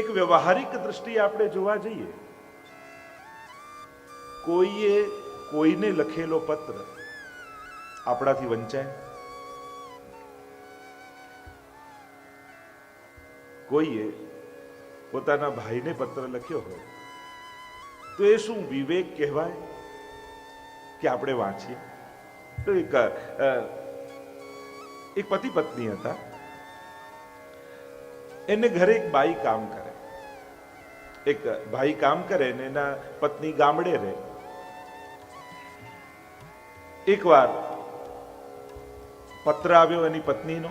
એક વ્યવહારિક દ્રષ્ટિએ આપણે જોવા જઈએ, કોઈએ કોઈને લખેલો પત્ર આપણાથી વંચાય? કોઈએ પોતાના ભાઈને પત્ર લખ્યો હોય, તો એ શું વિવેક કહેવાય કે આપણે વાંચીએ? તો એક એક પતિ પત્ની હતા. એને ઘરે એક બાઈ કામ કરે. એક ભાઈ કામ કરે ને એના પત્ની ગામડે રહે. એકવાર પત્ર આવ્યો એની પત્નીનો.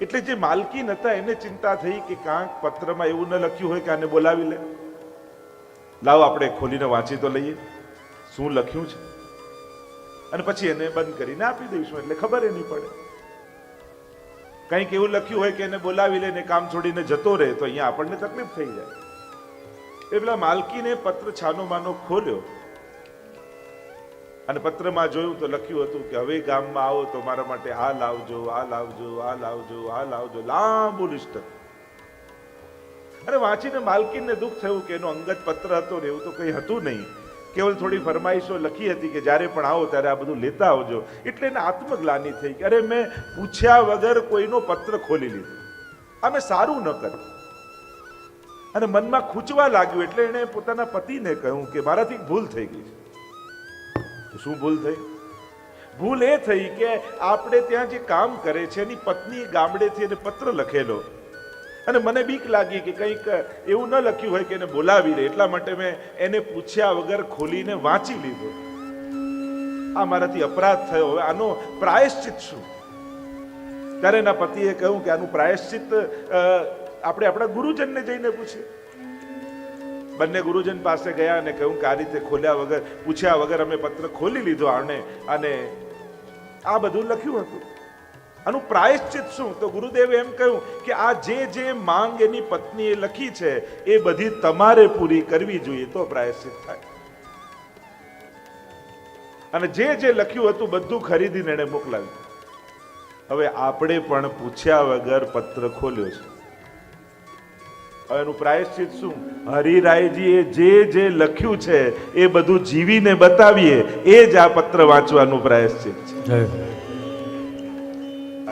એટલે જે માલકીન હતા એને ચિંતા થઈ કે કાંક પત્રમાં એવું ન લખ્યું હોય કે આને બોલાવી લે. લાવો આપણે ખોલીને વાંચી તો લઈએ. શું લખ્યું છે? અને પછી એને બંધ કરીને આપી દઈશું, એટલે ખબર એ નહીં પડે. કંઈક એવું લખ્યું હોય કે એને બોલાવી લે ને કામ છોડીને જતો રહે, તો અહીંયા આપણને તકલીફ થઈ જાય. એ પેલા માલકીને પત્ર છાનો માનો ખોલ્યો અને પત્રમાં જોયું તો લખ્યું હતું કે, હવે ગામમાં આવો તો મારા માટે આ લાવજો આ લાવજો આ લાવજો આ લાવજો. લાંબુ લિસ્ટ. અને વાંચીને માલકીને દુઃખ થયું કે એનો અંગત પત્ર હતો ને એવું તો કંઈ હતું નહીં. કેવલ થોડી ફરમાઈશો લખી હતી કે જ્યારે પણ આવો ત્યારે આ બધું લેતા આવજો. એટલે એને આત્મગ્લાની થઈ કે અરે મેં પૂછ્યા વગર કોઈનો પત્ર ખોલી લીધો. આ સારું ન કર્યું. અને મનમાં ખૂંચવા લાગ્યું એટલે એણે પોતાના પતિને કહ્યું કે મારાથી ભૂલ થઈ ગઈ છે. શું ભૂલ થઈ? ભૂલ એ થઈ કે આપણે ત્યાં જે કામ કરે છે એની પત્ની ગામડેથી એને પત્ર લખેલો. અને મને બીક લાગી કે કંઈક એવું ન લખ્યું હોય કે એને બોલાવી દે. એટલા માટે મેં એને પૂછ્યા વગર ખોલીને વાંચી લીધો. આ મારાથી અપરાધ થયો. હવે આનો પ્રાયશ્ચિત શું? ત્યારે એના પતિએ કહ્યું કે આનું પ્રાયશ્ચિત આપણે આપણા ગુરુજનને જઈને પૂછીએ. બંને ગુરુજન પાસે ગયા અને કહ્યું કે આ રીતે ખોલ્યા વગર, પૂછ્યા વગર અમે પત્ર ખોલી લીધો આને, અને આ બધું લખ્યું હતું. આનું પ્રાયશ્ચિત શું? તો ગુરુદેવે એમ કહ્યું કે આ જે જે માંગ એની પત્નીએ લખી છે, એ બધી તમારે પૂરી કરવી જોઈએ, તો પ્રાયશ્ચિત થાય. અને જે જે લખ્યું હતું, બધું ખરીદીને એને મોકલાવ્યું. હવે આપણે પણ પૂછ્યા વગર પત્ર ખોલ્યો છે. હવે એનું પ્રાયશ્ચિત શું? હરિરાયજીએ જે જે લખ્યું છે, એ બધું જીવીને બતાવીએ, એ જ આ પત્ર વાંચવાનું પ્રાયશ્ચિત છે.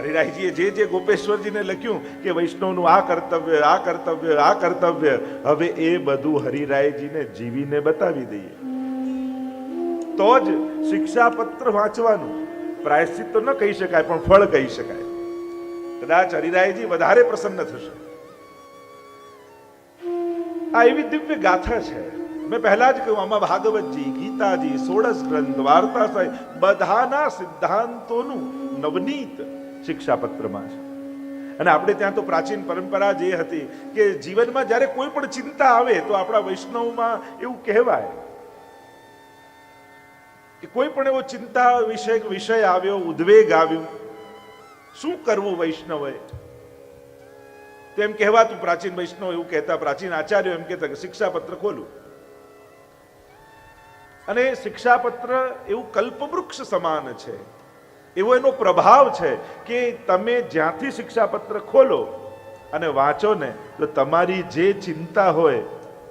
હરિરાયજીએ જે જે ગોપેશ્વરજીને લખ્યું કે વૈષ્ણવનું આ કર્તવ્ય આ કર્તવ્ય આ કર્તવ્ય, હવે એ બધું હરિરાયજીને જીવીને બતાવી દઈએ. તો જ શિક્ષાપત્ર વાંચવાનું પ્રાયશ્ચિત તો ન કહી શકાય, પણ ફળ કહી શકાય. કદાચ હરિરાયજી વધારે પ્રસન્ન થશે. આ એવી દિવ્ય ગાથા છે. મેં પહેલા જ કહ્યું, આમાં ભાગવતજી, ગીતાજી, સોળસ ગ્રંથ વાર્તા સાહેબ બધાના સિદ્ધાંતોનું નવનીત શિક્ષાપત્રમાં છે. અને આપણે ત્યાં તો પ્રાચીન પરંપરા જે હતી કે જીવનમાં જ્યારે કોઈ પણ ચિંતા આવે તો આપણા વૈષ્ણવમાં એવું કહેવાય કે કોઈ પણ એવો ચિંતા વિષય વિષય આવ્યો, ઉદ્વેગ આવ્યો, શું કરવું વૈષ્ણવે? તેમ કહેવાતું પ્રાચીન વૈષ્ણવ એવું કહેતા, પ્રાચીન આચાર્યો એમ કહેતા કે શિક્ષાપત્ર ખોલું. અને શિક્ષાપત્ર એવું કલ્પવૃક્ષ સમાન છે. એવો એનો પ્રભાવ છે કે તમે જ્યાંથી શિક્ષાપત્ર ખોલો અને વાંચો ને, તો તમારી જે ચિંતા હોય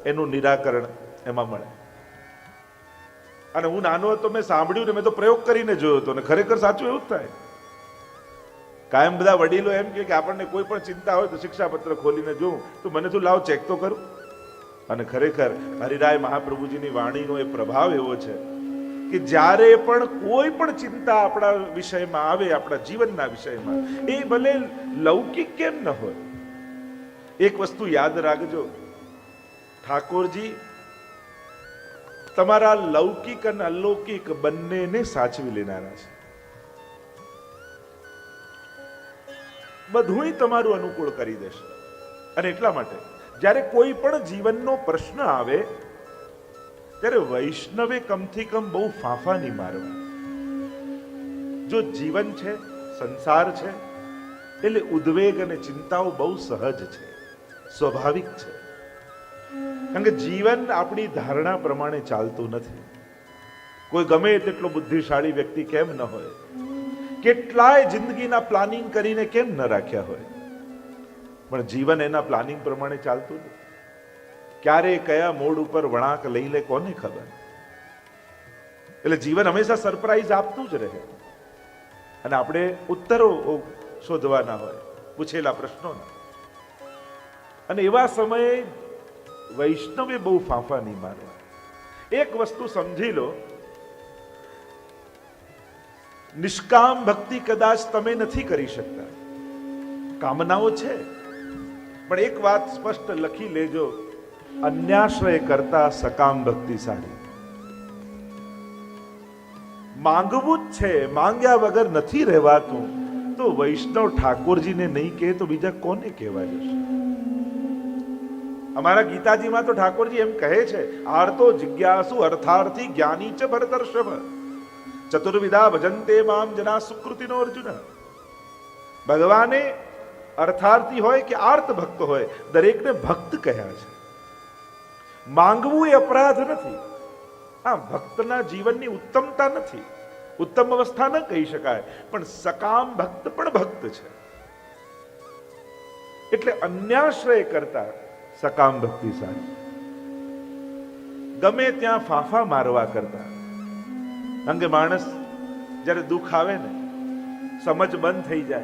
એનું નિરાકરણ એમાં મળે. અને હું નાનો હતો, મેં સાંભળ્યું ને, મેં તો પ્રયોગ કરીને જોયો હતો ને ખરેખર સાચું એવું જ થાય. કાયમ બધા વડીલો એમ કે આપણને કોઈ પણ ચિંતા હોય તો શિક્ષાપત્ર ખોલીને જોઉં, તો મને તું લાવ, ચેક તો કરું? અને ખરેખર હરિરાય મહાપ્રભુજીની વાણીનો એ પ્રભાવ એવો છે કે જ્યારે પણ કોઈ પણ ચિંતા આપણા વિષયમાં આવે, આપણા જીવનના વિષયમાં, એ ભલે લૌકિક કેમ ન હોય, એક વસ્તુ યાદ રાખજો. ઠાકોરજી, તમારા લૌકિક અને અલૌકિક બંનેને સાચવી લેનારા છે. બધુંય તમારું અનુકૂળ કરી દેશે. અને એટલા માટે, જ્યારે કોઈ પણ જીવનનો પ્રશ્ન આવે ત્યારે વૈષ્ણવે કમથી કમ બહુ ફાંફા નહીં મારવા. જો જીવન છે, સંસાર છે, એટલે ઉદ્વેગ અને ચિંતાઓ બહુ સહજ છે, સ્વાભાવિક છે. કારણ કે જીવન આપણી ધારણા પ્રમાણે ચાલતું નથી. કોઈ ગમે તેટલો બુદ્ધિશાળી વ્યક્તિ કેમ ન હોય? કેટલાય જિંદગીના પ્લાનિંગ કરીને કેમ ન રાખ્યા હોય? પણ જીવન એના પ્લાનિંગ પ્રમાણે ચાલતું નથી. ક્યારે કયા મોડ ઉપર વળાંક લઈ લે કોને ખબર? એટલે જીવન હંમેશા સરપ્રાઈઝ આપતું જ રહે. અને આપણે ઉત્તરો શોધવાના હોય, પૂછેલા પ્રશ્નોના. અને એવા સમયે વૈષ્ણવે બહુ ફાંફા નહીં મારવા એક વસ્તુ સમજી લો. નિષ્કામ ભક્તિ કદાચ તમે નથી કરી શકતા. કામનાઓ છે. પણ એક વાત સ્પષ્ટ લખી લેજો. અન્યાશ્રય કરતા સકામ ભક્તિ માંગવું જ છે, માંગ્યા વગર નથી રહેવાતું. તો વૈષ્ણવ ઠાકોરજીને નહીં કહે તો બીજા કોને કહેવા જશે અમારા ગીતાજીમાં તો ઠાકોરજી એમ કહે છે, આર્તો જિજ્ઞાસુ અર્થાર્થી જ્ઞાની ચ ભરતર્ષભ. ચતુર્વિધા ભજંતે મામ જના સુકૃતિનો અર્જુન. ભગવાને અર્થાર્થી હોય કે આર્ત ભક્ત હોય, દરેકને ભક્ત કહ્યા છે. માંગવું એ અપરાધ નથી. આ ભક્તના જીવનની ઉત્તમતા નથી. ઉત્તમ અવસ્થા ન કહી શકાય, પણ સકામ ભક્ત પણ ભક્ત છે. એટલે અન્યાશ્રય કરતા સકામ ભક્તિ સારી. ગમે ત્યાં ફાંફા મારવા કરતા. અંગે માણસ જ્યારે દુઃખ આવે ને, સમજ બંધ થઈ જાય.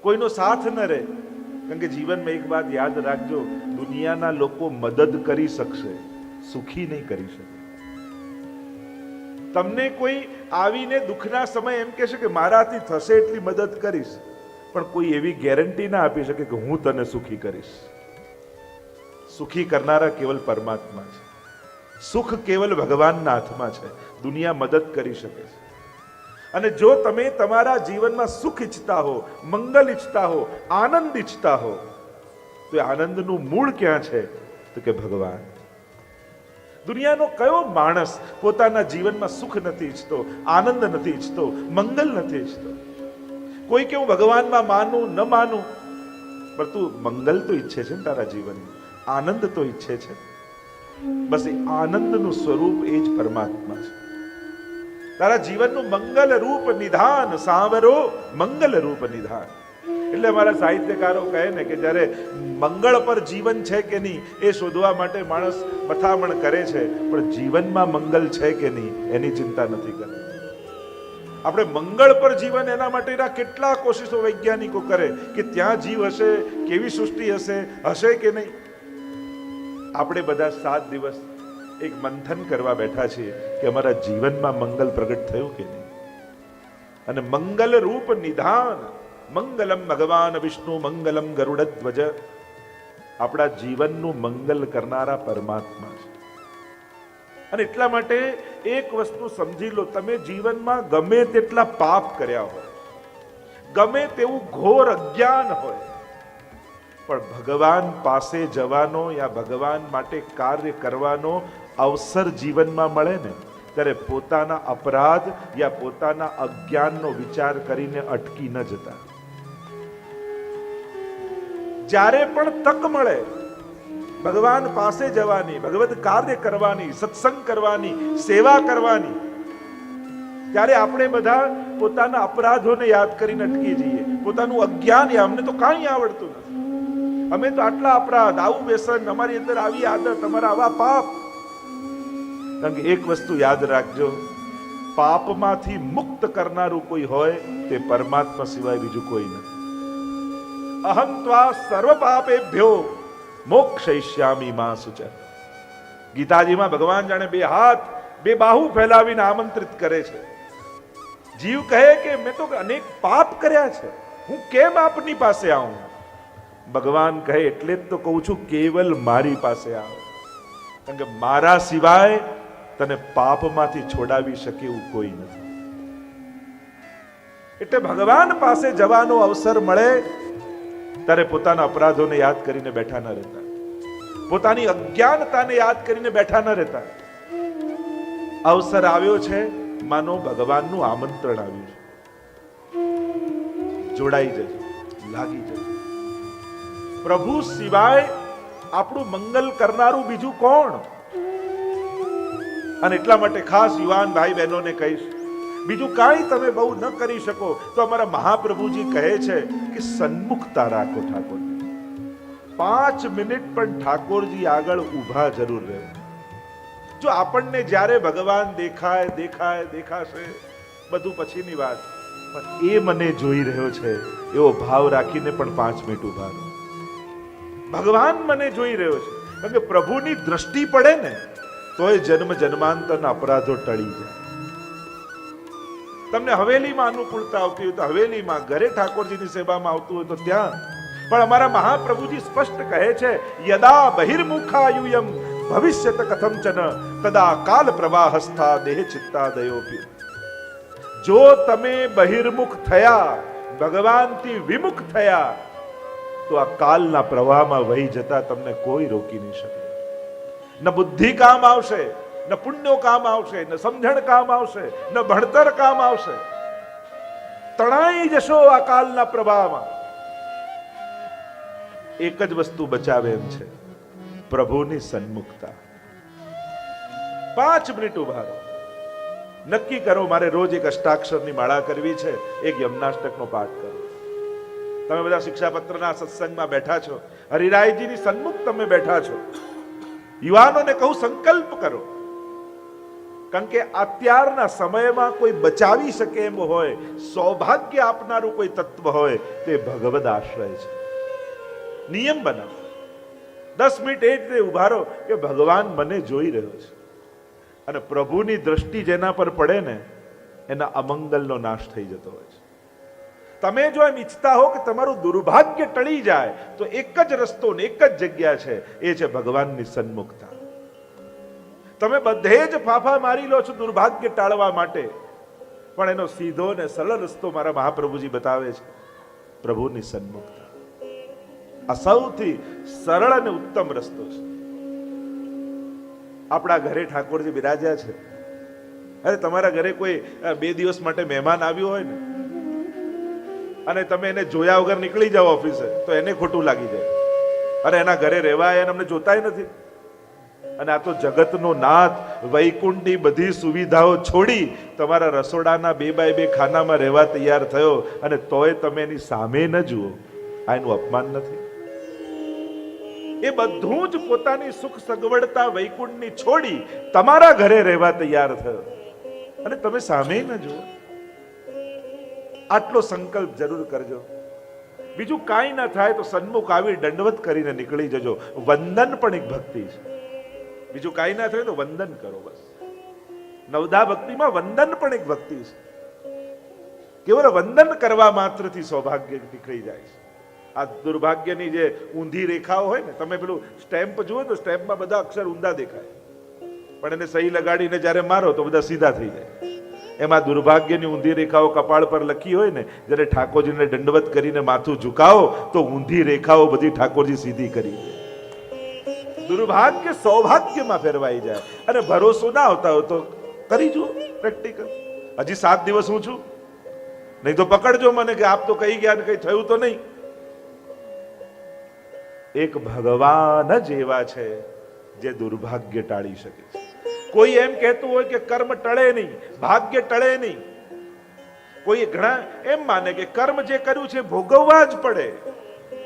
કોઈનો સાથ ન રહે કારણ કે જીવનમાં એક વાત યાદ રાખજો, દુનિયાના લોકો મદદ કરી શકશે, સુખી નહીં કરી શકે. તમને કોઈ આવીને દુઃખના સમય એમ કહેશે કે મારાથી થશે એટલી મદદ કરીશ, પણ કોઈ એવી ગેરંટી ના આપી શકે કે હું તને સુખી કરીશ. સુખી કરનારા કેવલ પરમાત્મા છે. સુખ કેવલ ભગવાનના હાથમાં છે. દુનિયા મદદ કરી શકે છે. અને જો તમે તમારા જીવનમાં સુખ ઈચ્છતા હો, મંગલ ઈચ્છતા હો, આનંદ ઈચ્છતા હો, તો આનંદનું મૂળ ક્યાં છે? તો કે ભગવાન. દુનિયાનો કયો માણસ પોતાના જીવનમાં સુખ નથી ઈચ્છતો, આનંદ નથી ઈચ્છતો, મંગલ નથી ઈચ્છતો? કોઈ કે હું ભગવાનમાં માનું, ન માનું, પણ તું મંગલ તો ઈચ્છે છે ને તારા જીવનમાં. આનંદ તો ઈચ્છે છે. બસ એ આનંદનું સ્વરૂપ એ જ પરમાત્મા છે. તારા જીવનનું મંગલ રૂપ નિધાન, સાંવરો મંગલ રૂપ નિધાન. એટલે અમારા સાહિત્યકારો કહે ને કે જ્યારે મંગળ પર જીવન છે કે નહીં, એ શોધવા માટે માણસ મથામણ કરે છે, પણ જીવનમાં મંગલ છે કે નહીં, એની ચિંતા નથી કરતી. આપણે મંગળ પર જીવન એના માટેના કેટલા કોશિશો વૈજ્ઞાનિકો કરે કે ત્યાં જીવ હશે, કેવી સૃષ્ટિ હશે હશે કે નહીં? આપણે બધા સાત દિવસ એક મંથન કરવા બેઠા છીએ કે અમારા જીવનમાં મંગલ પ્રગટ થયું કે નહીં? અને મંગલ રૂપ નિધાન, મંગલમ ભગવાન વિષ્ણુ, મંગલમ ગરુડ ધ્વજ. આપણા જીવનનું મંગલ કરનારા પરમાત્મા છે. અને એટલા માટે એક વસ્તુ સમજી લો, તમે જીવનમાં ગમે તેટલા પાપ કર્યા હોય, ગમે તેવું ઘોર અજ્ઞાન હોય, પણ ભગવાન પાસે જવાનો યા ભગવાન માટે કાર્ય કરવાનો અવસર જીવનમાં મળે ને, ત્યારે પોતાના અપરાધ યા પોતાના અજ્ઞાનનો વિચાર કરીને અટકી ન જતા. જ્યારે પણ તક મળે, ભગવાન પાસે જવાની ભગવત કાર્ય કરવાની, સત્સંગ કરવાની, સેવા કરવાની, ત્યારે આપણે બધા પોતાના અપરાધોને યાદ કરીને અટકી જઈએ. પોતાનું અજ્ઞાન અમને તો કાંઈ આવડતું નથી. અમે તો આટલા અપરાધ, આવું વ્યસન, અમારી અંદર આવી આદત અમારા આવા પાપ કારણ કે એક વસ્તુ યાદ રાખજો, પાપમાંથી મુક્ત કરનારું કોઈ હોય તે પરમાત્મા સિવાય બીજું કોઈ નથી. અહંત્વા ત્વા સર્વ પાપેભ્યો મોક્ષયિષ્યામી માં સુચ ગીતાજીમાં ભગવાન જાણે બે હાથ, બે બાહુ ફેલાવીને આમંત્રિત કરે છે. જીવ કહે કે મેં તો અનેક પાપ કર્યા છે, હું કેમ આપની પાસે આવું? ભગવાન કહે, એટલે જ તો કહું છું, કેવલ મારી પાસે આવો. કારણ કે મારા સિવાય તને પાપમાંથી છોડાવી શકે એવું કોઈ નથી. એટલે ભગવાન પાસે જવાનો અવસર મળે, ત્યારે પોતાના અપરાધોને યાદ કરીને બેઠા ન રહેતા. પોતાની અજ્ઞાનતાને યાદ કરીને બેઠા ન રહેતા. અવસર આવ્યો છે, માનો ભગવાનનું આમંત્રણ આવ્યું છે. જોડાઈ જજો, લાગી જજો. પ્રભુ સિવાય આપણું મંગલ કરનારું બીજું કોણ? અને એટલા માટે ખાસ યુવાન ભાઈ બહેનોને કહીશ, બીજું કાંઈ તમે બહુ ન કરી શકો, તો અમારા મહાપ્રભુજી કહે છે કે સન્મુખતા રાખો ઠાકોરજી પાંચ મિનિટ પણ ઠાકોરજી આગળ ઊભા જરૂર રહે. જો આપણને જ્યારે ભગવાન દેખાય દેખાય, દેખાશે, બધું પછીની વાત. પણ એ મને જોઈ રહ્યો છે, એવો ભાવ રાખીને પણ પાંચ મિનિટ ઊભા ભગવાન મને જોઈ રહ્યો છે, કારણ કે પ્રભુની દ્રષ્ટિ પડે ને તો એ જન્મ જન્માંતરના અપરાધો ટળી જાય. તમને હવેલીમાં અનુકૂળતા આવતી હોય તો હવેલીમાં ઘરે ઠાકોરજીની સેવામાં આવતું હોય તો ત્યાં. પણ અમારા મહાપ્રભુજી સ્પષ્ટ કહે છે, યદા બહિર્મુખાયુયમ ભવિષ્યત કથમચન તદા કાલ પ્રવાહસ્થા દેહ ચિત્તા દયોપી જો તમે બહિર્મુખ થયા, ભગવાનથી વિમુખ થયા, તો આ કાલના પ્રવાહમાં વહી જતા તમને કોઈ રોકી નહીં શકે. ન બુદ્ધિ કામ આવશે, ન પુણ્યો કામ આવશે, ન સમજણ કામ આવશે, ન ભણતર કામ આવશે. તણાઈ જશો આ કાલના પ્રભાવમાં એક જ વસ્તુ બચાવે એમ છે, પ્રભુની સન્મુખતા. પાંચ મિનિટ ઊભા રહો. નક્કી કરો, મારે રોજ એક અષ્ટાક્ષરની માળા કરવી છે, એક યમનાષ્ટકનો પાઠ કરો તમે બધા શિક્ષાપત્રના સત્સંગમાં બેઠા છો. હરિરાયજીની સન્મુખ તમે બેઠા છો. યુવાનોને કહું, સંકલ્પ કરો. કારણ કે અત્યારના સમયમાં કોઈ બચાવી શકે એમ હોય, સૌભાગ્ય આપનારું કોઈ તત્વ હોય, તે ભગવદ આશ્રય છે. નિયમ બનાવો. દસ મિનિટ એ રીતે ઊભા કે ભગવાન મને જોઈ રહ્યો છે. અને પ્રભુની દ્રષ્ટિ જેના પર પડે ને, એના અમંગલનો નાશ થઈ જતો હોય છે. તમે જો એમ ઈચ્છતા હો કે તમારું દુર્ભાગ્ય ટળી જાય, તો એક જ રસ્તો ને એક જ જગ્યા છે, એ છે ભગવાનની સન્મુખતા. તમે બધે જ ફાફા મારી લો છો દુર્ભાગ્ય ટાળવા માટે. પણ એનો સીધો ને સરળ રસ્તો મારા મહાપ્રભુજી બતાવે છે, પ્રભુની સન્મુખતા. આ સૌથી સરળ અને ઉત્તમ રસ્તો છે. આપણા ઘરે ઠાકોરજી બિરાજ્યા છે. અરે, તમારા ઘરે કોઈ બે દિવસ માટે મહેમાન આવ્યું હોય ને? અને તમે એને જોયા વગર નીકળી જાઓ ઓફિસે, તો એને ખોટું લાગી જાય. અરે એના ઘરે રહેવાય અને અમને જોતાય નથી. અને આ તો જગતનો નાથ, વૈકુંઠની બધી સુવિધાઓ છોડી તમારા રસોડાના બે બાય બે ખાનામાં રહેવા તૈયાર થયો અને તોય તમે એની સામે ન જુઓ. આ એનું અપમાન નથી. એ બધું જ પોતાની સુખ સગવડતા વૈકુંઠની છોડી તમારા ઘરે રહેવા તૈયાર થયો. અને તમે સામે ન જુઓ. આટલો સંકલ્પ જરૂર કરજો. બીજું કાંઈ ના થાય તો સન્મુખ આવી દંડવત કરીને નીકળી જજો. વંદન પણ એક ભક્તિ છે. બીજું કાંઈ ના થાય તો વંદન કરો બસ. નવદા ભક્તિમાં વંદન પણ એક ભક્તિ છે. કેવળ વંદન કરવા માત્રથી સૌભાગ્ય નીકળી જાય છે. આ દુર્ભાગ્યની જે ઊંધી રેખાઓ હોય ને, તમે પેલું સ્ટેમ્પ જુઓ તો સ્ટેમ્પમાં બધા અક્ષર ઊંધા દેખાય. પણ એને સહી લગાડીને જ્યારે મારો તો બધા સીધા થઈ જાય. એમાં દુર્ભાગ્યની ઊંધી રેખાઓ કપાળ પર લખી હોય ને, જ્યારે ઠાકોરજીને દંડવત કરીને માથું ઝુકાવો, તો ઊંધી રેખાઓ બધી ઠાકોરજી સીધી કરી દે. દુર્ભાગ્ય સૌભાગ્યમાં ફેરવાઈ જાય. અને ભરોસો ના આવતા હોય તો કરી જુઓ પ્રેક્ટિકલ હજી સાત દિવસ હું છું. નહીં તો પકડજો મને કે આપ તો કહી ગયા ને કઈ થયું તો નહીં. એક ભગવાન જ એવા છે, જે દુર્ભાગ્ય ટાળી શકે છે. કોઈ એમ કહેતું હોય કે કર્મ ટળે નહીં, ભાગ્ય ટળે નહીં. કોઈ ઘણા એમ માને કે કર્મ જે કર્યું છે ભોગવવા જ પડે.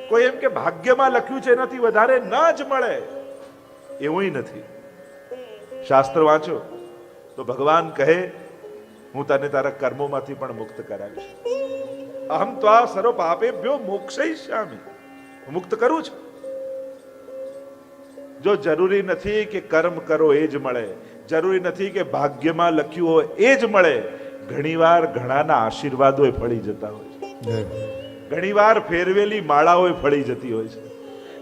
કોઈ એમ કે ભાગ્યમાં લખ્યું છે એનાથી વધારે ન જ મળે. એવું નથી. શાસ્ત્ર વાંચો. તો ભગવાન કહે, હું તને તારા કર્મોમાંથી પણ મુક્ત કરાવીશ. અહમ તો આ સર્વ પાપેભ્યો મોક્ષયિષ્યામિ હું મુક્ત કરું છું. જો જરૂરી નથી કે કર્મ કરો એ જ મળે જરૂરી નથી કે ભાગ્યમાં લખ્યું હોય એ જ મળે. ઘણીવાર ઘણાના આશીર્વાદો ફળી જતા હોય છે. ઘણીવાર ફેરવેલી માળાઓ ફળી જતી હોય છે.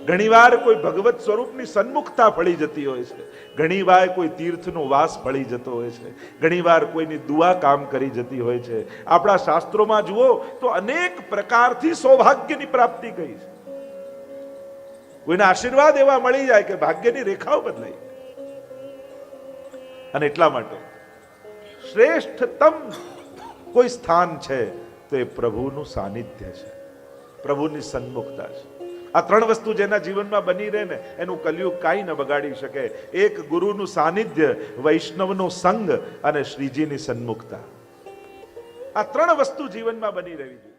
ઘણીવાર કોઈ ભગવત સ્વરૂપની સન્મુખતા ફળી જતી હોય છે. ઘણીવાર કોઈ તીર્થનો વાસ ફળી જતો હોય છે. ઘણીવાર કોઈની દુઆ કામ કરી જતી હોય છે. આપણા શાસ્ત્રોમાં જુઓ તો અનેક પ્રકારથી સૌભાગ્યની પ્રાપ્તિ કહી છે. કોઈના આશીર્વાદ એવા મળી જાય કે ભાગ્યની રેખાઓ બદલાઈ. અને એટલા માટે શ્રેષ્ઠતમ કોઈ સ્થાન છે, તો એ પ્રભુનું સાનિધ્ય છે. પ્રભુની સન્મુખતા છે. આ ત્રણ વસ્તુ જેના જીવનમાં બની રહે ને, એનું કલયુગ કાંઈ ન બગાડી શકે. એક ગુરુનું સાનિધ્ય, વૈષ્ણવનો સંગ અને શ્રીજીની સન્મુખતા. આ ત્રણ વસ્તુ જીવનમાં બની રહેવી જોઈએ.